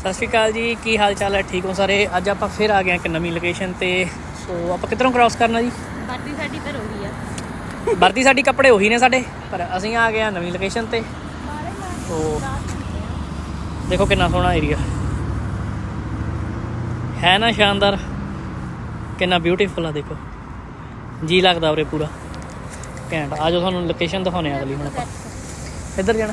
ਸਤਿ ਸ਼੍ਰੀ ਅਕਾਲ ਜੀ ਕੀ ਹਾਲ ਚਾਲ ਹੈ? ਠੀਕ ਹੋ ਸਾਰੇ? ਅੱਜ ਆਪਾਂ ਫਿਰ ਆ ਗਏ ਹਾਂ ਇੱਕ ਨਵੀਂ ਲੋਕੇਸ਼ਨ ਤੇ। ਸੋ ਆਪਾਂ ਕਿੱਧਰੋਂ ਕ੍ਰਾਸ ਕਰਨਾ ਜੀ? ਬਾਟੀ ਸਾਡੀ ਪਰ ਉਹੀ ਆ। ਵਰਦੀ ਸਾਡੀ ਕੱਪੜੇ ਉਹੀ ਨੇ ਸਾਡੇ ਪਰ ਅਸੀਂ ਆ ਗਏ ਹਾਂ ਨਵੀਂ ਲੋਕੇਸ਼ਨ ਤੇ। ਸੋ ਦੇਖੋ ਕਿੰਨਾ ਸੋਹਣਾ ਏਰੀਆ ਹੈ ਨਾ ਸ਼ਾਨਦਾਰ? ਕਿੰਨਾ ਬਿਊਟੀਫੁਲ ਆ ਦੇਖੋ। ਜੀ ਲੱਗਦਾ ਉਰੇ ਪੂਰਾ। ਘੈਂਟ। ਆਜੋ ਤੁਹਾਨੂੰ ਲੋਕੇਸ਼ਨ ਦਿਖਾਉਣੇ ਆ ਅਗਲੀ ਹੁਣ ਆਪਾਂ। ਇੱਧਰ ਜਾਣਾ।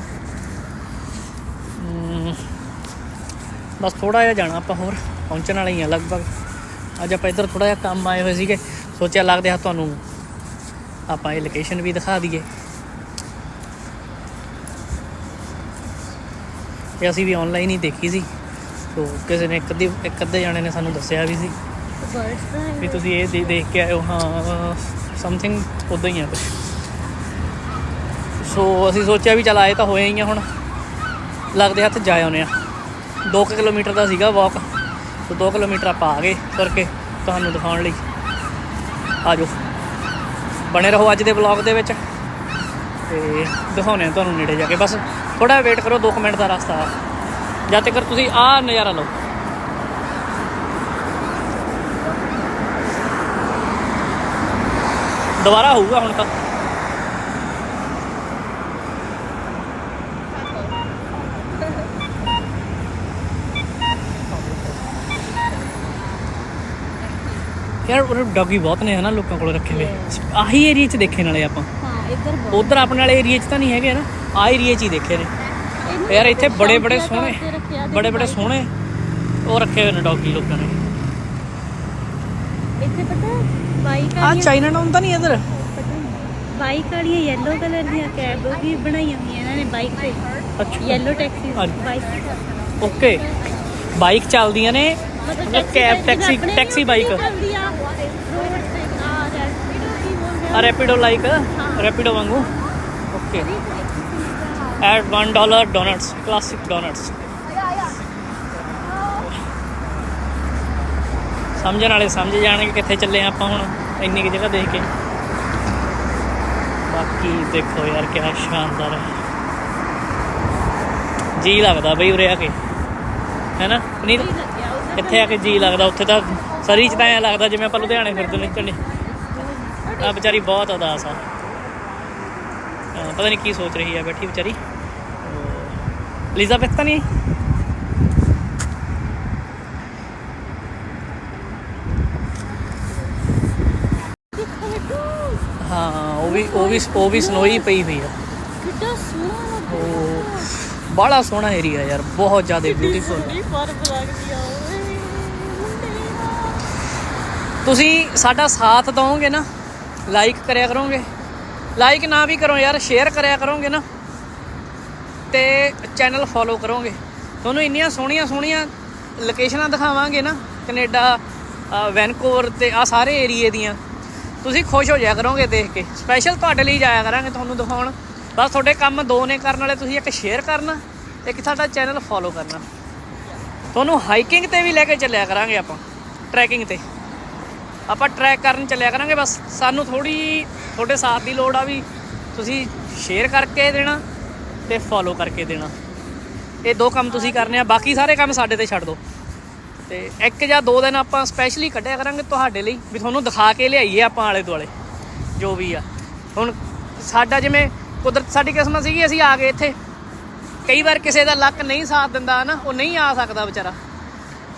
ਬਸ ਥੋੜਾ ਜਿਹਾ ਜਾਣਾ ਆਪਾਂ ਹੋਰ, ਪਹੁੰਚਣ ਵਾਲੇ ਹੀ ਆ ਲਗਭਗ। ਅੱਜ ਆਪਾਂ ਇੱਧਰ ਥੋੜਾ ਜਿਹਾ ਕੰਮ ਆਏ ਹੋਏ ਸੀਗੇ। ਸੋਚਿਆ ਲੱਗਦੇ ਆ ਤੁਹਾਨੂੰ ਆਪਾਂ ਇਹ ਲੋਕੇਸ਼ਨ ਵੀ ਦਿਖਾ ਦਈਏ। ਇਹ ਅਸੀਂ ਵੀ ਆਨਲਾਈਨ ਹੀ ਦੇਖੀ ਸੀ। ਸੋ ਕਿਸੇ ਨੇ ਇੱਕ ਅੱਧੀ, ਇੱਕ ਅੱਧੇ ਜਾਣੇ ਨੇ ਸਾਨੂੰ ਦੱਸਿਆ ਵੀ ਸੀ। ਵੀ ਤੁਸੀਂ ਇਹ ਦੇ- ਦੇਖ ਕੇ ਆਇਓ, ਹਾਂ ਸਮਥਿੰਗ ਉਦਾਂ ਹੀ ਆ ਕੁਝ ਸੋ ਅਸੀਂ ਸੋਚਿਆ ਵੀ ਚਲ ਆਏ ਤਾਂ ਹੋਏ ਹੀ ਆ ਹੁਣ। ਲੱਗਦੇ ਹੱਥ ਜਾ ਆਉਨੇ ਆ। 2 ਕਿਲੋਮੀਟਰ ਦਾ ਸੀਗਾ ਵਾਕ ਸੋ 2 ਕਿਲੋਮੀਟਰ ਆਪਾਂ ਆ ਗਏ ਤੁਰ ਕੇ ਤੁਹਾਨੂੰ ਦਿਖਾਉਣ ਲਈ। ਆਜੋ। ਬਣੇ ਰਹੋ ਅੱਜ ਦੇ ਵਲੌਗ ਦੇ ਵਿੱਚ। ਤੇ ਦਿਖਾਉਨੇ ਆ ਤੁਹਾਨੂੰ ਨੇੜੇ ਜਾ ਕੇ। ਬਸ ਥੋੜਾ ਵੇਟ ਕਰੋ 2 ਮਿੰਟ ਦਾ ਰਸਤਾ। ਆ ਜਦ ਤੱਕ ਤੁਸੀਂ ਆਹ ਨਜ਼ਾਰਾ ਲਓ। ਦੁਬਾਰਾ ਹੋਊਗਾ ਹੁਣ ਤਾਂ। ਯਾਰ ਉਹ ਡੌਗੀ ਬਹੁਤ ਨੇ ਹਨਾ ਲੋਕਾਂ ਕੋਲ ਰੱਖੇ ਹੋਏ। ਆਹੀ ਏਰੀਆ 'ਚ ਦੇਖੇ ਨਾਲੇ ਆਪਾਂ। ਹਾਂ ਇੱਧਰ ਬਹੁਤ। ਉਧਰ ਆਪਣੇ ਵਾਲੇ ਏਰੀਆ 'ਚ ਤਾਂ ਨਹੀਂ ਹੈਗੇ ਨਾ। ਆ ਏਰੀਆ 'ਚ ਹੀ ਦੇਖੇ ਨੇ। ਯਾਰ ਇੱਥੇ ਬੜੇ ਬੜੇ ਸੋਹਣੇ ਬੜੇ ਬੜੇ। ਸੋਹਣੇ ਉਹ ਰੱਖੇ ਹੋਏ ਨੇ ਡੌਗੀ ਲੋਕਾਂ ਨੇ। ਇੱਥੇ ਪਤਾ ਬਾਈਕ ਆ ਚਾਈਨਾ ਟਾਊਨ ਤਾਂ ਨਹੀਂ ਇਧਰ? ਬਾਈਕ ਵਾਲੀਆਂ ਯੈਲੋ ਕਲਰ ਦੀਆਂ ਕੈਬ ਵੀ ਬਣਾਈਆਂ ਹੋਈਆਂ ਇਹਨਾਂ ਨੇ ਬਾਈਕ ਤੇ। ਅੱਛਾ। Yellow taxi. Bike okay bike ਚੱਲਦੀਆਂ ਨੇ। ਮਤਲਬ ਕੈਬ ਟੈਕਸੀ ਟੈਕਸੀ ਬਾਈਕ ਚੱਲਦੀ ਆ ਰੋਡ ਤੇ ਆ ਰੈਪਿਡੋ ਰੈਪਿਡੋ ਲਾਈਕ ਰੈਪਿਡੋ ਵਾਂਗੂ okay at 1 dollar donuts classic donuts ਸਮਝਣ ਵਾਲੇ ਸਮਝ ਜਾਣਗੇ ਕਿੱਥੇ ਚੱਲੇ ਆਪਾਂ ਹੁਣ ਇੰਨੀ ਕਿ ਜਗ੍ਹਾ ਦੇਖ ਕੇ। ਬਾਕੀ ਦੇਖੋ ਯਾਰ ਕਿਆ ਸ਼ਾਨਦਾਰ ਹੈ। ਜੀ ਲੱਗਦਾ ਬਈ ਉਰੇ ਆ ਕੇ। ਹੈਨਾ? ਪਨੀਰ ਇੱਥੇ ਆ ਕੇ ਜੀ ਲੱਗਦਾ? ਉੱਥੇ ਤਾਂ ਸਰੀ ਚ ਤਾਂ ਐ ਲੱਗਦਾ ਜਿਵੇਂ ਆਪਾਂ ਲੁਧਿਆਣੇ ਫਿਰਦੇ ਨਿਕਲਣੇ। ਆ ਵਿਚਾਰੀ ਬਹੁਤ ਉਦਾਸ ਆ। ਪਤਾ ਨਹੀਂ ਕੀ ਸੋਚ ਰਹੀ ਹੈ ਬੈਠੀ ਵਿਚਾਰੀ। ਐਲਿਜ਼ਾਬੈਥ ਤਾਂ ਨਹੀਂ? ਹਾਂ ਉਹ ਵੀ ਉਹ ਵੀ ਉਹ ਵੀ ਸਨੋਈ ਪਈ ਹੋਈ ਆ। ਕਿੱਡਾ ਸੋਹਣਾ ਉਹ ਬੜਾ ਸੋਹਣਾ ਏਰੀਆ ਯਾਰ ਬਹੁਤ ਜ਼ਿਆਦਾ ਬਿਊਟੀਫੁਲ ਆ। ਤੁਸੀਂ ਸਾਡਾ ਸਾਥ ਦਵੋਗੇ ਨਾ ਲਾਈਕ ਕਰਿਆ ਕਰੋਗੇ। ਲਾਈਕ ਨਾ ਵੀ ਕਰੋ ਯਾਰ ਸ਼ੇਅਰ ਕਰਿਆ ਕਰੋਗੇ ਨਾ। ਤੇ ਚੈਨਲ ਫੋਲੋ ਕਰੋਗੇ। ਤੁਹਾਨੂੰ ਇੰਨੀਆਂ ਸੋਹਣੀਆਂ ਸੋਹਣੀਆਂ ਲੋਕੇਸ਼ਨਾਂ ਦਿਖਾਵਾਂਗੇ ਨਾ ਕੈਨੇਡਾ ਅ, ਵੈਨਕੂਵਰ ਤੇ ਆ ਸਾਰੇ ਏਰੀਏ ਦੀਆਂ। ਤੁਸੀਂ ਖੁਸ਼ ਹੋ ਜਾਇਆ ਕਰੋਗੇ ਦੇਖ ਕੇ। ਸਪੈਸ਼ਲ ਤੁਹਾਡੇ ਲਈ ਜਾਇਆ ਕਰਾਂਗੇ ਤੁਹਾਨੂੰ ਦਿਖਾਉਣ। ਬਸ ਤੁਹਾਡੇ ਕੰਮ ਦੋ ਨੇ ਕਰਨ ਵਾਲੇ ਤੁਸੀਂ ਇੱਕ ਸ਼ੇਅਰ ਕਰਨਾ ਇੱਕ ਸਾਡਾ ਚੈਨਲ ਫੋਲੋ ਕਰਨਾ। ਤੁਹਾਨੂੰ ਹਾਈਕਿੰਗ ਤੇ ਵੀ ਲੈ ਕੇ ਚੱਲਿਆ ਕਰਾਂਗੇ ਆਪਾਂ ਟਰੈਕਿੰਗ ਤੇ। ਆਪਾਂ ਟਰੈਕ ਕਰਨ ਚੱਲਿਆ ਕਰਾਂਗੇ ਬਸ। ਸਾਨੂੰ ਥੋੜੀ ਤੁਹਾਡੇ ਸਾਥ ਦੀ ਲੋੜ ਆ ਵੀ ਤੁਸੀਂ ਸ਼ੇਅਰ ਕਰਕੇ ਦੇਣਾ ਤੇ ਫੋਲੋ ਕਰਕੇ ਦੇਣਾ। ਇਹ ਦੋ ਕੰਮ ਤੁਸੀਂ ਕਰਨੇ ਆ, ਬਾਕੀ ਸਾਰੇ ਕੰਮ ਸਾਡੇ ਤੇ ਛੱਡ ਦਿਓ ਤੇ ਇੱਕ ਜਾਂ ਦੋ ਦਿਨ ਆਪਾਂ ਸਪੈਸ਼ਲੀ ਕੱਢਿਆ ਕਰਾਂਗੇ ਤੁਹਾਡੇ ਲਈ, ਵੀ ਤੁਹਾਨੂੰ ਦਿਖਾ ਕੇ ਲਿਆਈਏ ਆਪਾਂ ਆਲੇ ਦੁਆਲੇ ਜੋ ਵੀ ਆ। ਹੁਣ ਸਾਡਾ ਜਿਵੇਂ ਕੁਦਰਤ, ਸਾਡੀ ਕਿਸਮਤ ਸੀਗੀ, ਅਸੀਂ ਆ ਗਏ ਇੱਥੇ। ਕਈ ਵਾਰ ਕਿਸੇ ਦਾ ਲੱਕ ਨਹੀਂ ਸਾਥ ਦਿੰਦਾ ਨਾ ਉਹ ਨਹੀਂ ਆ ਸਕਦਾ ਵਿਚਾਰਾ।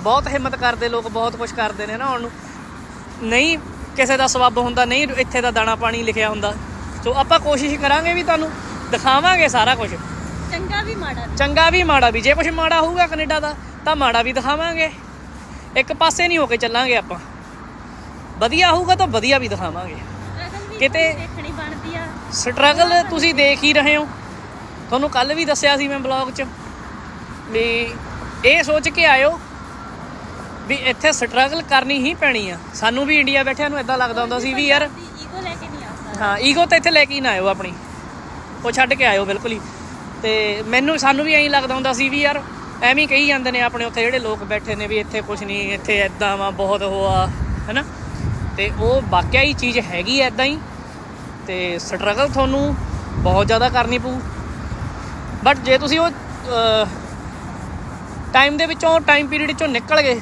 ਬਹੁਤ ਹਿੰਮਤ ਕਰਦੇ ਲੋਕ, ਬਹੁਤ ਕੁਝ ਕਰਦੇ ਨੇ ਨਾ ਉਹਨੂੰ ਨਹੀਂ ਕਿਸੇ ਦਾ ਸਬੱਬ ਹੁੰਦਾ ਨਹੀਂ ਇੱਥੇ ਦਾ ਦਾਣਾ ਪਾਣੀ ਲਿਖਿਆ ਹੁੰਦਾ। ਸੋ ਆਪਾਂ ਕੋਸ਼ਿਸ਼ ਕਰਾਂਗੇ ਵੀ ਤੁਹਾਨੂੰ ਦਿਖਾਵਾਂਗੇ ਸਾਰਾ ਕੁਝ ਚੰਗਾ ਵੀ ਮਾੜਾ ਵੀ। ਚੰਗਾ ਵੀ ਮਾੜਾ ਵੀ। ਜੇ ਕੁਝ ਮਾੜਾ ਹੋਊਗਾ ਕੈਨੇਡਾ ਦਾ ਤਾਂ ਮਾੜਾ ਵੀ ਦਿਖਾਵਾਂਗੇ। ਇੱਕ ਪਾਸੇ ਨਹੀਂ ਹੋ ਕੇ ਚੱਲਾਂਗੇ ਆਪਾਂ। ਵਧੀਆ ਹੋਊਗਾ ਤਾਂ ਵਧੀਆ ਵੀ ਦਿਖਾਵਾਂਗੇ। ਕਿਤੇ- ਦੇਖਣੀ ਬਣਦੀ ਆ। ਸਟਰਗਲ ਤੁਸੀਂ ਦੇਖ ਹੀ ਰਹੇ ਹੋ। ਤੁਹਾਨੂੰ ਕੱਲ ਵੀ ਦੱਸਿਆ ਸੀ ਮੈਂ ਬਲੌਗ 'ਚ ਵੀ ਇਹ ਸੋਚ ਕੇ ਆਇਓ ਵੀ ਇੱਥੇ ਸਟਰਗਲ ਕਰਨੀ ਹੀ ਪੈਣੀ ਆ। ਸਾਨੂੰ ਵੀ ਇੰਡੀਆ ਬੈਠਿਆਂ ਨੂੰ ਇਦਾਂ ਲੱਗਦਾ ਹੁੰਦਾ ਸੀ ਵੀ ਯਾਰ ਈਗੋ ਲੈ ਕੇ ਨਹੀਂ ਆ ਸਕਦਾ। ਹਾਂ ਈਗੋ ਤਾਂ ਇੱਥੇ ਲੈ ਕੇ ਹੀ ਨਾ ਆਇਓ ਆਪਣੀ। ਉਹ ਛੱਡ ਕੇ ਆਇਓ ਬਿਲਕੁਲ ਹੀ। ਤੇ ਮੈਨੂੰ ਸਾਨੂੰ ਵੀ ਐਂ ਲੱਗਦਾ ਹੁੰਦਾ ਸੀ ਵੀ ਯਾਰ ਐਵੇਂ ਕਹੀ ਜਾਂਦੇ ਨੇ ਆਪਣੇ ਉੱਥੇ ਜਿਹੜੇ ਲੋਕ ਬੈਠੇ ਨੇ ਵੀ ਇੱਥੇ ਕੁਝ ਨਹੀਂ ਇੱਥੇ ਐਦਾਂ ਵਾ ਬਹੁਤ ਉਹ ਆ ਹੈਨਾ? ਤੇ ਉਹ ਵਾਕਿਆ ਹੀ ਚੀਜ਼ ਹੈਗੀ ਐਦਾਂ ਹੀ। ਤੇ ਸਟਰਗਲ ਤੁਹਾਨੂੰ ਬਹੁਤ ਜ਼ਿਆਦਾ ਕਰਨੀ ਪਊ। ਬਟ ਜੇ ਤੁਸੀਂ ਉਹ ਟਾਈਮ ਦੇ ਵਿੱਚੋਂ ਟਾਈਮ ਪੀਰੀਅਡ ਚੋਂ ਨਿਕਲ ਗਏ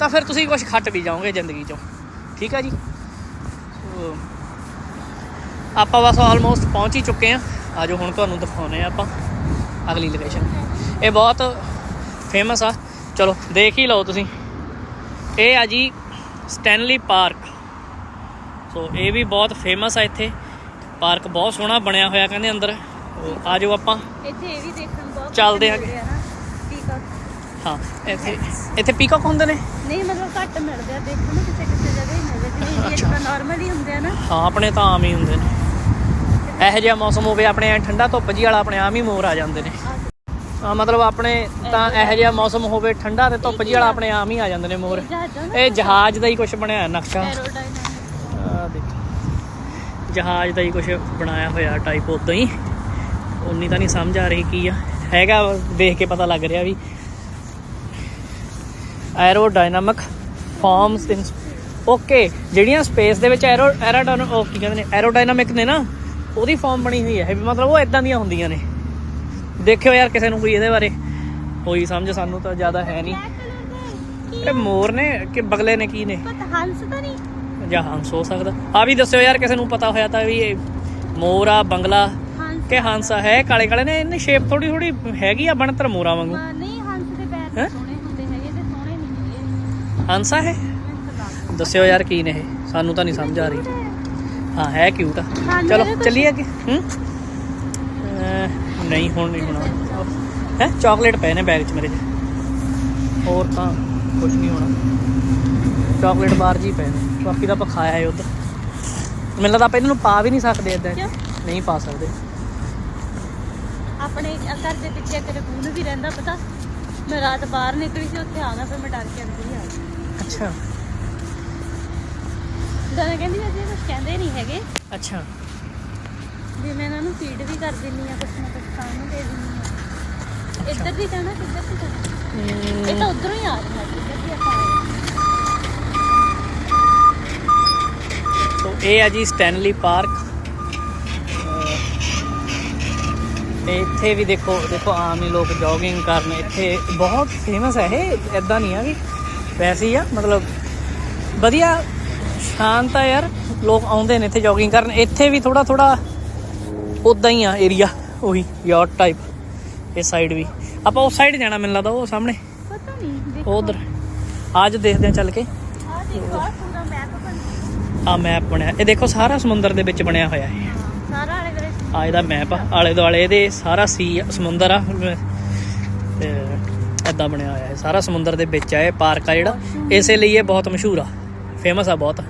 ਤਾਂ ਫਿਰ ਤੁਸੀਂ ਕੁਝ ਖੱਟ ਵੀ ਜਾਓਗੇ ਜ਼ਿੰਦਗੀ ਚੋਂ। ਠੀਕ ਆ ਜੀ? ਆਪਾਂ ਬਸ ਆਲਮੋਸਟ ਪਹੁੰਚ ਹੀ ਚੁੱਕੇ ਆ ਆਜੋ ਹੁਣ ਤੁਹਾਨੂੰ ਦਿਖਾਉਨੇ ਆ ਆਪਾਂ ਅਗਲੀ ਲੋਕੇਸ਼ਨ ਇਹ ਬਹੁਤ ਫੇਮਸ ਆ। ਚਲੋ ਦੇਖ ਹੀ ਲਓ ਤੁਸੀਂ। ਇਹ ਆ ਜੀ ਸਟੈਨਲੀ ਪਾਰਕ ਸੋ ਇਹ ਵੀ ਬਹੁਤ ਫੇਮਸ ਆ ਇੱਥੇ। ਪਾਰਕ ਬਹੁਤ ਸੋਹਣਾ ਬਣਿਆ ਹੋਇਆ ਕਹਿੰਦੇ ਅੰਦਰ। ਆਜੋ ਆਪਾਂ। ਇੱਥੇ ਇਹ ਵੀ ਦੇਖਣ ਬਹੁਤ ਚੱਲਦੇ ਆ। ਹਾਂ ਇੱਥੇ ਇੱਥੇ ਪੀਕੌਕ ਹੁੰਦੇ ਨੇ? ਨਹੀਂ ਮਤਲਬ ਘੱਟ ਮਿਲਦੇ ਆ ਦੇਖਣ ਨੂੰ ਕਿਸੇ ਕਿਸੇ ਜਗ੍ਹਾ ਹੀ ਮਿਲਦੇ ਜਿਵੇਂ ਇੰਡੀਆ 'ਚ ਤਾਂ ਨਾਰਮਲ ਹੀ ਹੁੰਦੇ ਆ ਨਾ। ਹਾਂ ਆਪਣੇ ਤਾਂ ਆਮ ਹੀ ਹੁੰਦੇ ਨੇ। ਇਹੋ ਜਿਹਾ ਮੌਸਮ ਹੋਵੇ ਆਪਣੇ ਐਂ ਠੰਡਾ ਧੁੱਪ ਜੀ ਵਾਲਾ ਆਪਣੇ ਆਮ ਹੀ ਮੋਰ ਆ ਜਾਂਦੇ ਨੇ। ਹਾਂ ਮਤਲਬ ਆਪਣੇ ਤਾਂ ਇਹੋ ਜਿਹਾ ਮੌਸਮ ਹੋਵੇ ਠੰਡਾ ਤੇ ਧੁੱਪ ਜੀ ਵਾਲਾ ਆਪਣੇ ਆਮ ਹੀ ਆ ਜਾਂਦੇ ਨੇ ਮੋਰ। ਇਹ ਜਹਾਜ਼ ਦਾ ਹੀ ਕੁਝ ਬਣਿਆ ਨਕਸ਼ਾ। ਆ ਦੇਖੋ। ਜਹਾਜ਼ ਦਾ ਹੀ ਕੁਝ ਬਣਾਇਆ ਹੋਇਆ ਟਾਈਪ ਉਦਾਂ ਹੀ। ਉਨੀ ਤਾਂ ਨਹੀਂ ਸਮਝ ਆ ਰਹੀ ਕੀ ਆ। ਹੈਗਾ ਦੇਖ ਕੇ ਪਤਾ ਲੱਗ ਰਿਹਾ ਵੀ ਐਰੋਡਾਇਨਾਮਿਕ ਫਾਰਮਸ ਇਨ ਓਕੇ ਜਿਹੜੀਆਂ ਸਪੇਸ ਦੇ ਵਿੱਚ ਐਰੋ ਐਰੋਡਾਇਨ ਉਹ ਕੀ ਕਹਿੰਦੇ ਨੇ ਐਰੋਡਾਇਨਾਮਿਕ ਨੇ ਨਾ ਉਹਦੀ ਫਾਰਮ ਬਣੀ ਹੋਈ ਹੈ। ਵੀ ਮਤਲਬ ਉਹ ਇਦਾਂ ਦੀਆਂ ਹੁੰਦੀਆਂ ਨੇ। ਦੇਖਿਓ ਯਾਰ ਕਿਸੇ ਨੂੰ ਕੋਈ ਇਹਦੇ ਬਾਰੇ। ਕੋਈ ਸਮਝ ਸਾਨੂੰ ਤਾਂ ਜ਼ਿਆਦਾ ਹੈ ਨਹੀਂ। ਇਹ ਮੋਰ ਨੇ ਕਿ ਬਗਲੇ ਨੇ ਕੀ ਨੇ? ਪਤਾ ਹੰਸ ਤਾਂ ਨਹੀਂ। ਜਾਂ ਹੰਸ ਹੋ ਸਕਦਾ। ਆ ਵੀ ਦੱਸਿਓ ਯਾਰ ਕਿਸੇ ਨੂੰ ਪਤਾ ਹੋਇਆ ਤਾਂ ਵੀ ਇਹ ਮੋਰ ਆ ਬੰਗਲਾ। ਕਿ ਹੰਸ ਹੈ ਕਾਲੇ ਕਾਲੇ ਨੇ? ਇਹਨੇ ਸ਼ੇਪ ਥੋੜੀ ਥੋੜੀ ਹੈਗੀ ਆ ਬਣਤਰ ਮੋਰਾਂ ਵਾਂਗੂ? ਨਹੀਂ ਹੰਸ ਦੇ ਪੈਰ ਹੰਸ ਲੱਗਦਾ। ਦੱਸਿਓ ਯਾਰ ਕੀ ਨੇ ਇਹ? ਸਾਨੂੰ ਤਾਂ ਨਹੀਂ ਸਮਝ ਆ ਰਹੀ। ਹਾਂ ਹੈ ਕਿਊਟ ਆ। ਹਾਂ, ਚਲੋ ਚੱਲੀਏ ਅੱਗੇ। ਹੂੰ? ਨਹੀਂ ਹੁਣ ਨਹੀਂ ਹੋਣਾ। ਹੈ? ਚਾਕਲੇਟ ਪਏ ਨੇ ਬੈਗ 'ਚ ਮੇਰੇ। ਹੋਰ ਤਾਂ ਕੁਝ ਨਹੀਂ ਹੋਣਾ। ਚਾਕਲੇਟ ਬਾਰ ਜੀ ਪਏ ਨੇ। ਬਾਕੀ ਤਾਂ ਆਪਾਂ ਖਾਇਆ ਹੈ ਉਧਰ। ਮੈਨੂੰ ਲੱਗਦਾ ਆਪਾਂ ਇਹਨਾਂ ਨੂੰ ਪਾ ਵੀ ਨਹੀਂ ਸਕਦੇ ਇਦਾਂ? ਨਹੀਂ ਪਾ ਸਕਦੇ। ਆਪਣੇ ਘਰ ਦੇ ਪਿੱਛੇ ਇੱਕ ਰਕੂਨ ਵੀ ਰਹਿੰਦਾ ਪਤਾ? ਮੈਂ ਰਾਤ ਬਾਹਰ ਨਿਕਲੀ ਸੀ ਉੱਥੇ ਆ ਗਿਆ ਫਿਰ ਮੈਂ ਡਰ ਕੇ ਅੰਦਰ ਹੀ ਆ ਗਈ। ਅੱਛਾ। ਦਾਦਾ ਕਹਿੰਦੀ ਸੀ ਅਸੀਂ ਕੁਝ ਕਹਿੰਦੇ ਨਹੀਂ ਹੈਗੇ। ਅੱਛਾ। ਵੀ ਮੈਂ ਇਹਨਾਂ ਨੂੰ ਫੀਡ ਵੀ ਕਰ ਦਿੰਨੀ ਆ ਕੁਛ ਨਾ ਕੁਛ ਖਾਣ ਨੂੰ ਦੇ ਦਿੰਨੀ ਆ। ਇੱਧਰ ਦੀ ਜਾਣਾ ਕਿੱਧਰ ਦੀ ਜਾਣਾ। ਇਹ ਤਾਂ ਉਧਰੋਂ ਹੀ ਆ ਰਿਹਾ ਕਿੱਧਰ ਦੀ ਆਪਾਂ ਆ ਰਹੇ ਸੋ ਇਹ ਆ ਜੀ ਸਟੈਨਲੀ ਪਾਰਕ। ਤੇ ਇੱਥੇ ਵੀ ਦੇਖੋ ਦੇਖੋ ਆਮ ਹੀ ਲੋਕ ਜੋਗਿੰਗ ਕਰਨ ਇੱਥੇ ਬਹੁਤ ਫੇਮਸ ਹੈ ਇਹ ਇਦਾਂ ਨਹੀਂ ਆ ਵੀ ਵੈਸੇ ਹੀ ਆ ਮਤਲਬ ਵਧੀਆ ਸ਼ਾਂਤ ਆ ਯਾਰ। ਲੋਕ ਆਉਂਦੇ ਨੇ ਇੱਥੇ ਜੋਗਿੰਗ ਕਰਨ। ਇੱਥੇ ਵੀ ਥੋੜਾ ਥੋੜਾ ਉਦਾਂ ਹੀ ਆ ਏਰੀਆ ਉਹੀ ਯਾਰਡ ਟਾਈਪ ਇਸ ਸਾਈਡ ਵੀ। ਆਪਾਂ ਉਸ ਸਾਈਡ ਜਾਣਾ ਮੈਨੂੰ ਲੱਗਦਾ ਉਹ ਸਾਹਮਣੇ। ਪਤਾ ਨਹੀਂ ਉਧਰ। ਅੱਜ ਦੇਖਦੇ ਆ ਚੱਲ ਕੇ। ਆ ਦੇਖੋ ਆ ਪੂਰਾ ਮੈਪ ਬਣ ਆ ਮੈਪ ਬਣਿਆ। ਇਹ ਦੇਖੋ ਸਾਰਾ ਸਮੁੰਦਰ ਦੇ ਵਿੱਚ ਬਣਿਆ ਹੋਇਆ ਹੈ ਸਾਰਾ ਆਲੇ ਦੁਆਲੇ। ਆ ਇਹਦਾ ਮੈਪ ਆਲੇ ਦੁਆਲੇ ਇਹਦੇ ਸਾਰਾ ਸੀ ਸਮੁੰਦਰ ਆ। ਤੇ ਐਦਾਂ ਬਣਿਆ ਹੋਇਆ ਹੈ। ਸਾਰਾ ਸਮੁੰਦਰ ਦੇ ਵਿੱਚ ਆ ਇਹ ਪਾਰਕ ਆ ਜਿਹੜਾ। ਇਸੇ ਲਈ ਇਹ ਬਹੁਤ ਮਸ਼ਹੂਰ ਆ। ਫੇਮਸ ਆ ਬਹੁਤ।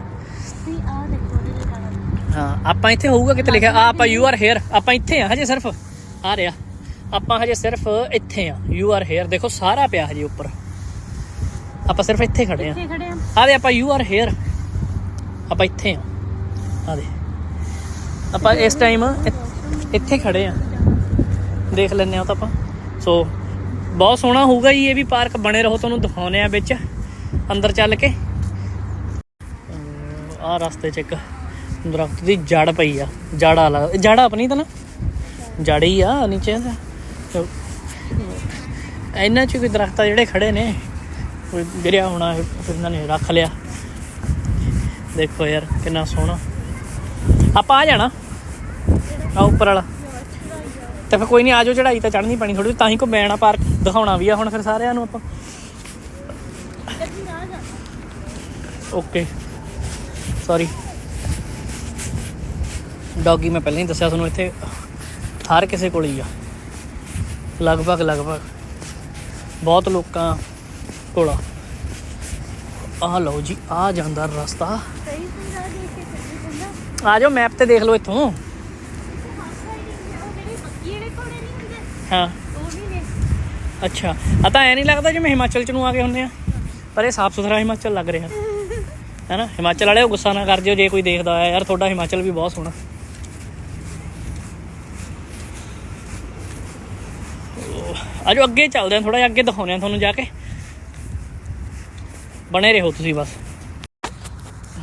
ਹਾਂ ਆਪਾਂ ਇੱਥੇ ਹੋਊਗਾ ਕਿਤੇ ਲਿਖਿਆ ਆ ਆਪਾਂ ਯੂ ਆਰ ਹੇਅਰ ਆਪਾਂ ਇੱਥੇ ਆ ਹਜੇ ਸਿਰਫ। ਆ ਰਿਹਾ। ਆਪਾਂ ਹਜੇ ਸਿਰਫ ਇੱਥੇ ਆ। ਯੂ ਆਰ ਹੇਅਰ ਦੇਖੋ ਸਾਰਾ ਪਿਆ ਹਜੇ ਉੱਪਰ। ਆਪਾਂ ਸਿਰਫ ਇੱਥੇ ਖੜੇ ਆ। ਆ। ਦੇ ਆਪਾਂ ਯੂ ਆਰ ਹੇਅਰ ਆਪਾਂ ਇੱਥੇ ਆ। ਆ ਦੇ। ਆਪਾਂ ਇਸ ਟਾਈਮ ਇੱਥੇ ਖੜੇ ਆ। ਦੇਖ ਲੈਂਦੇ ਆ ਤਾਂ ਆਪਾਂ। ਸੋ ਬਹੁਤ ਸੋਹਣਾ ਹੋਊਗਾ ਜੀ, ਇਹ ਵੀ ਪਾਰਕ ਬਣੇ ਰਹੋ, ਤੁਹਾਨੂੰ ਦਿਖਾਉਨੇ ਆ ਵਿੱਚ, ਅੰਦਰ ਚੱਲ ਕੇ। ਆ ਰਸਤੇ 'ਚ ਇੱਕ ਦਰਖਤ ਦੀ ਜੜ ਪਈ ਆ, ਜੜਾ ਲੱਗ ਜੜ ਆਪਣੀ ਤਾਂ ਨਾ? ਜੜ ਹੀ ਆ, ਨੀਚੇ ਇਹਨਾਂ 'ਚ ਕੋਈ ਦਰਖਤ ਆ ਜਿਹੜੇ ਖੜੇ ਨੇ ਕੋਈ ਗਿਰਿਆ ਹੋਣਾ, ਫਿਰ ਇਹਨਾਂ ਨੇ ਰੱਖ ਲਿਆ। ਦੇਖੋ ਯਾਰ, ਕਿੰਨਾ ਸੋਹਣਾ। ਆਪਾਂ ਆ ਜਾਣਾ ਆ ਉੱਪਰ ਵਾਲਾ। ਤੇ ਫਿਰ ਕੋਈ ਨਹੀਂ ਆਜੋ ਚੜਾਈ ਤਾਂ ਚੜਨੀ ਪੈਣੀ ਥੋੜੀ ਤਾਂ ਹੀ ਘੁੰਮੈਣਾ ਪਾਰਕ। ਦਿਖਾਉਣਾ ਵੀ ਆ ਹੁਣ ਫਿਰ ਸਾਰਿਆਂ ਨੂੰ ਆਪਾਂ। ਓਕੇ ਸੌਰੀ ਡੌਗੀ ਮੈਂ ਪਹਿਲਾਂ ਹੀ ਦੱਸਿਆ ਤੁਹਾਨੂੰ ਇੱਥੇ ਹਰ ਕਿਸੇ ਕੋਲ ਹੀ ਆ। ਲਗਭਗ ਲਗਭਗ। ਬਹੁਤ ਲੋਕਾਂ ਕੋਲ ਆ। ਆਹ ਲਓ ਜੀ ਆ ਜਾਂਦਾ ਰਸਤਾ। ਆ ਜਾਓ ਮੈਪ ਤੇ ਦੇਖ ਲਓ ਇੱਥੋਂ। ਉਹ ਹਾਂ। ਅੱਛਾ। ਆ ਤਾਂ ਐ ਨਹੀਂ ਲੱਗਦਾ ਜਿਵੇਂ ਹਿਮਾਚਲ ਚ ਨੂੰ ਆ ਗਏ ਹੁੰਦੇ ਆ। ਪਰ ਇਹ ਸਾਫ਼ ਸੁਥਰਾ ਹਿਮਾਚਲ ਲੱਗ ਰਿਹਾ। ਹੈਨਾ? ਹਿਮਾਚਲ ਵਾਲਿਓ ਗੁੱਸਾ ਨਾ ਕਰ ਜਿਓ ਜੇ ਕੋਈ ਦੇਖਦਾ ਹੋਇਆ। ਯਾਰ ਤੁਹਾਡਾ ਹਿਮਾਚਲ ਵੀ ਬਹੁਤ ਸੋਹਣਾ। ਆਜੋ ਅੱਗੇ ਚੱਲਦੇ ਆ ਥੋੜਾ ਜਿਹਾ ਅੱਗੇ ਦਿਖਾਉਂਦੇ ਆ ਤੁਹਾਨੂੰ ਜਾ ਕੇ। ਬਣੇ ਰਹੋ ਤੁਸੀਂ ਬਸ।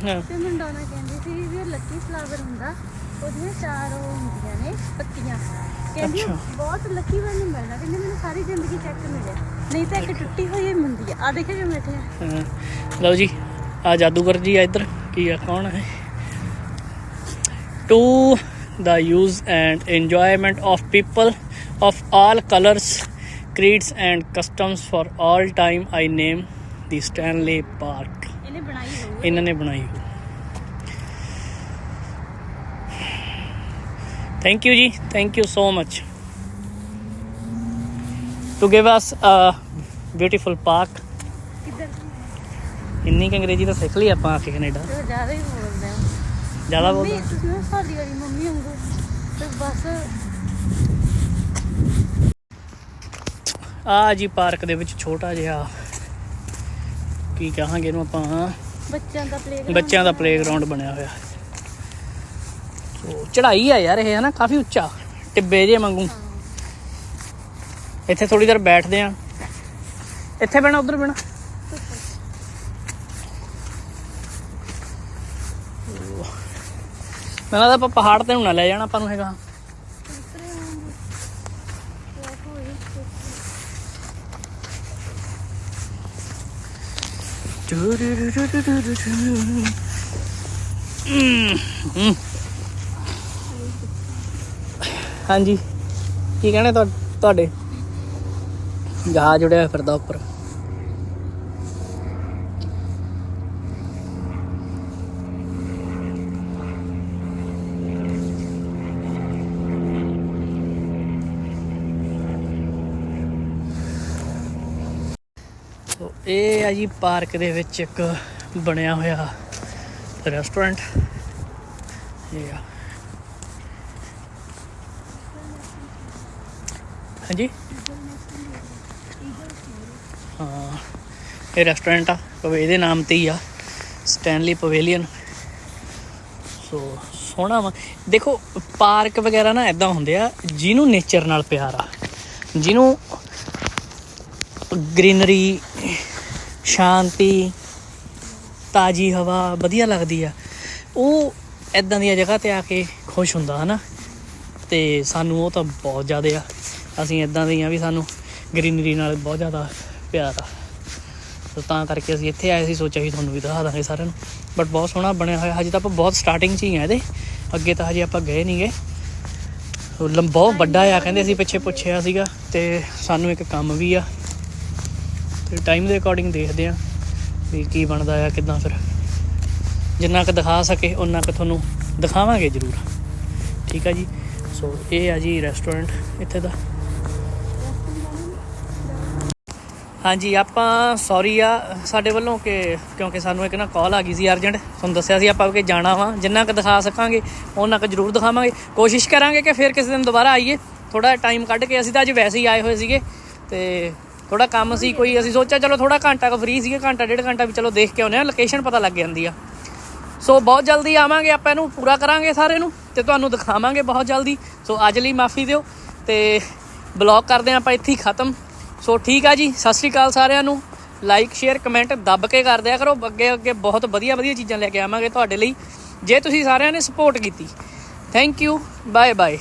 ਤੇ ਮੰਡੋਨਾ ਕਹਿੰਦੀ ਸੀ ਵੀ ਲੱਕੀ ਫਲਾਵਰ ਹੁੰਦਾ। ਉਹਦੀਆਂ ਚਾਰ ਉਹ ਹੁੰਦੀਆਂ ਨੇ ਪੱਤੀਆਂ। ਕਹਿੰਦੀ ਅੱਛਾ। ਬਹੁਤ ਲੱਕੀ ਨਹੀਂ ਮਿਲਦਾ ਕਹਿੰਦੀ ਮੈਨੂੰ ਸਾਰੀ ਜ਼ਿੰਦਗੀ ਚੈੱਕ ਮਿਲਿਆ। ਨਹੀਂ ਤਾਂ ਇੱਕ ਟੁੱਟੀ ਹੋਈ ਹੀ ਹੁੰਦੀ ਆ। ਆ ਦੇਖੋ ਜੋ ਬੈਠੇ ਆ। ਹਾਂ। ਲਓ ਜੀ ਆ ਜਾਦੂਗਰ ਜੀ ਆ ਇੱਧਰ। ਕੀ ਆ ਕੌਣ ਹੈ to the use and enjoyment of people of all colors creeds and customs for all time i name the stanley park. ਇਹਨੇ ਬਣਾਈ ਹੋਊ। ਇਹਨਾਂ ਨੇ ਬਣਾਈ thank you ji thank you so much give us a beautiful park. ਕਿੱਧਰ? ਇੰਨੀ ਕੁ ਅੰਗਰੇਜ਼ੀ ਤਾਂ ਸਿੱਖ ਲਈ ਆਪਾਂ ਆ ਕੇ ਕੈਨੇਡਾ ਜ਼ਿਆਦਾ ਹੀ ਬੋਲਦੇ ਆ। ਜ਼ਿਆਦਾ ਬੋਲਦਾ ਤੁਸੀਂ ਨਾ ਸਾਡੀ ਵਾਲੀ ਮੰਮੀ ਵਾਂਗੂ। ਤੇ ਬਸ। ਆ ਜੀ ਪਾਰਕ ਦੇ ਵਿੱਚ ਛੋਟਾ ਜਿਹਾ ਕੀ ਕਹਾਂਗੇ ਇਹਨੂੰ ਆਪਾਂ? ਬੱਚਿਆਂ ਦਾ ਪਲੇਗਰਾਉਂਡ ਬੱਚਿਆਂ ਦਾ ਪਲੇਗਰਾਉਂਡ ਬਣਿਆ ਹੋਇਆ। ਸੋ ਚੜ੍ਹਾਈ ਆ ਯਾਰ ਇਹ ਨਾ ਕਾਫੀ ਉੱਚਾ, ਟਿੱਬੇ ਜੇ ਵਾਂਗੂ। ਇੱਥੇ ਥੋੜੀ ਦੇਰ ਬੈਠਦੇ ਆ। ਇੱਥੇ ਬਹਿਣਾ, ਉਧਰ ਬਹਿਣਾ। ਮੈਂ ਲੱਗਦਾ ਆਪਾਂ ਪਹਾੜ ਤੇ ਨੂੰ ਨਾ ਲੈ ਜਾਣਾ, ਆਪਾਂ ਨੂੰ ਹੈਗਾ। ਹਮ। ਹਾਂਜੀ। ਕੀ ਕਹਿਣਾ ਤੁਹਾ- ਤੁਹਾਡੇ? ਜਹਾਜ਼ ਉੜਿਆ ਹੋਇਆ ਫਿਰਦਾ ਉੱਪਰ। ਸੋ ਇਹ ਆ ਜੀ ਪਾਰਕ ਦੇ ਵਿੱਚ ਇੱਕ ਬਣਿਆ ਹੋਇਆ ਰੈਸਟੋਰੈਂਟ। ਇਹ ਆ। ਹਾਂਜੀ। ਹਾਂ, ਇਹ ਰੈਸਟੋਰੈਂਟ ਆ ਪਵੇ ਇਹਦੇ ਨਾਮ ਤੇ ਹੀ ਆ ਸਟੈਨਲੀ ਪਵੇਲੀਅਨ ਸੋ ਸੋਹਣਾ ਵਾ। ਦੇਖੋ, ਪਾਰਕ ਵਗੈਰਾ ਨਾ ਇਦਾਂ ਹੁੰਦੇ ਆ, ਜਿਹਨੂੰ ਨੇਚਰ ਨਾਲ ਪਿਆਰ ਆ। ਜਿਹਨੂੰ ਗ੍ਰੀਨਰੀ ਸ਼ਾਂਤੀ, ਤਾਜੀ ਹਵਾ, ਵਧੀਆ ਲੱਗਦੀ ਆ। ਉਹ ਇਦਾਂ ਦੀਆਂ ਜਗ੍ਹਾ ਤੇ ਆ ਕੇ ਖੁਸ਼ ਹੁੰਦਾ, ਹਨਾ? ਤੇ ਸਾਨੂੰ ਉਹ ਤਾਂ ਬਹੁਤ ਜ਼ਿਆਦਾ ਆ। ਅਸੀਂ ਇਦਾਂ ਦੇ ਹੀ ਆ ਵੀ ਸਾਨੂੰ ਗ੍ਰੀਨਰੀ ਨਾਲ ਬਹੁਤ ਜ਼ਿਆਦਾ ਪਿਆਰ ਆ। ਸੋ ਤਾਂ ਕਰਕੇ ਅਸੀਂ ਇੱਥੇ ਆਏ ਸੀ, ਸੋਚਿਆ ਸੀ ਤੁਹਾਨੂੰ ਵੀ ਦਿਖਾ ਦਾਂਗੇ ਸਾਰਿਆਂ ਨੂੰ। ਬਟ ਬਹੁਤ ਸੋਹਣਾ ਬਣਿਆ ਹੋਇਆ, ਹਜੇ ਤਾਂ ਆਪਾਂ ਬਹੁਤ ਸਟਾਰਟਿੰਗ 'ਚ ਹੀ ਆ ਇਹਦੇ। ਅੱਗੇ ਤਾਂ ਹਜੇ ਆਪਾਂ ਗਏ ਨਹੀਂ ਗਏ ਲੰਬ, ਬਹੁਤ ਵੱਡਾ ਆ, ਕਹਿੰਦੇ ਅਸੀਂ ਪਿੱਛੇ ਪੁੱਛਿਆ ਸੀਗਾ ਤੇ ਸਾਨੂੰ ਇੱਕ ਕੰਮ ਵੀ ਆ। ਤੇ ਟਾਈਮ ਦੇ ਅਕੋਰਡਿੰਗ ਦੇਖਦੇ ਆ ਵੀ ਕੀ ਬਣਦਾ ਆ, ਕਿਦਾਂ ਫਿਰ। ਜਿੰਨਾ ਕੁ ਦਿਖਾ ਸਕੇ ਉਹਨਾਂ ਕੁ ਤੁਹਾਨੂੰ ਦਿਖਾਵਾਂਗੇ ਜ਼ਰੂਰ। ਠੀਕ ਆ ਜੀ? ਸੋ ਇਹ ਆ ਜੀ ਰੈਸਟੋਰੈਂਟ ਇੱਥੇ ਦਾ। ਹਾਂਜੀ, ਆਪਾਂ ਸੌਰੀ ਆ, ਸਾਡੇ ਵੱਲੋਂ ਕਿ ਕਿਉਂਕਿ ਸਾਨੂੰ ਇੱਕ ਨਾ ਕਾਲ ਆ ਗਈ ਸੀ ਅਰਜੈਂਟ ਤੁਹਾਨੂੰ ਦੱਸਿਆ ਸੀ ਆਪਾਂ ਕਿ ਜਾਣਾ ਵਾ, ਜਿੰਨਾ ਕੁ ਦਿਖਾ ਸਕਾਂਗੇ ਉਹਨਾਂ ਕੁ ਜ਼ਰੂਰ ਦਿਖਾਵਾਂਗੇ। ਕੋਸ਼ਿਸ਼ ਕਰਾਂਗੇ ਕਿ ਫਿਰ ਕਿਸੇ ਦਿਨ ਦੁਬਾਰਾ ਆਈਏ। ਥੋੜਾ ਟਾਈਮ ਕੱਢ ਕੇ ਅਸੀਂ ਤਾਂ ਅੱਜ ਵੈਸੇ ਹੀ ਆਏ ਹੋਏ ਸੀਗੇ, ਤੇ ਥੋੜਾ ਕੰਮ ਸੀ, ਕੋਈ ਅਸੀਂ ਸੋਚਿਆ ਚਲੋ ਥੋੜਾ ਘੰਟਾ ਕੁ ਫ੍ਰੀ ਸੀਗੇ, ਘੰਟਾ, ਡੇਢ ਘੰਟਾ ਵੀ ਚਲੋ ਦੇਖ ਕੇ ਆਉਂਦੇ ਆ ਲੋਕੇਸ਼ਨ ਪਤਾ ਲੱਗ ਜਾਂਦੀ ਆ। ਸੋ ਬਹੁਤ ਜਲਦੀ ਆਵਾਂਗੇ ਆਪਾਂ ਇਹਨੂੰ, ਪੂਰਾ ਕਰਾਂਗੇ ਸਾਰੇ ਨੂੰ, ਤੇ ਤੁਹਾਨੂੰ ਦਿਖਾਵਾਂਗੇ ਬਹੁਤ ਜਲਦੀ। ਸੋ ਅੱਜ ਲਈ ਮਾਫੀ ਦਿਓ, ਤੇ ਬਲੌਗ ਕਰਦੇ ਹਾਂ ਆਪਾਂ ਇੱਥੇ ਹੀ ਖਤਮ। ਸੋ ਠੀਕ ਆ ਜੀ, ਸਤਿ ਸ਼੍ਰੀ ਅਕਾਲ ਸਾਰਿਆਂ ਨੂੰ। ਲਾਈਕ ਸ਼ੇਅਰ ਕਮੈਂਟ ਦੱਬ ਕੇ ਕਰ ਦਿਆ ਕਰੋ। ਅੱਗੇ ਅੱਗੇ ਬਹੁਤ ਵਧੀਆ ਵਧੀਆ ਚੀਜ਼ਾਂ ਲੈ ਕੇ ਆਵਾਂਗੇ ਤੁਹਾਡੇ ਲਈ। ਜੇ ਤੁਸੀਂ ਸਾਰਿਆਂ ਨੇ ਸਪੋਰਟ ਕੀਤੀ ਥੈਂਕ ਯੂ ਬਾਏ ਬਾਏ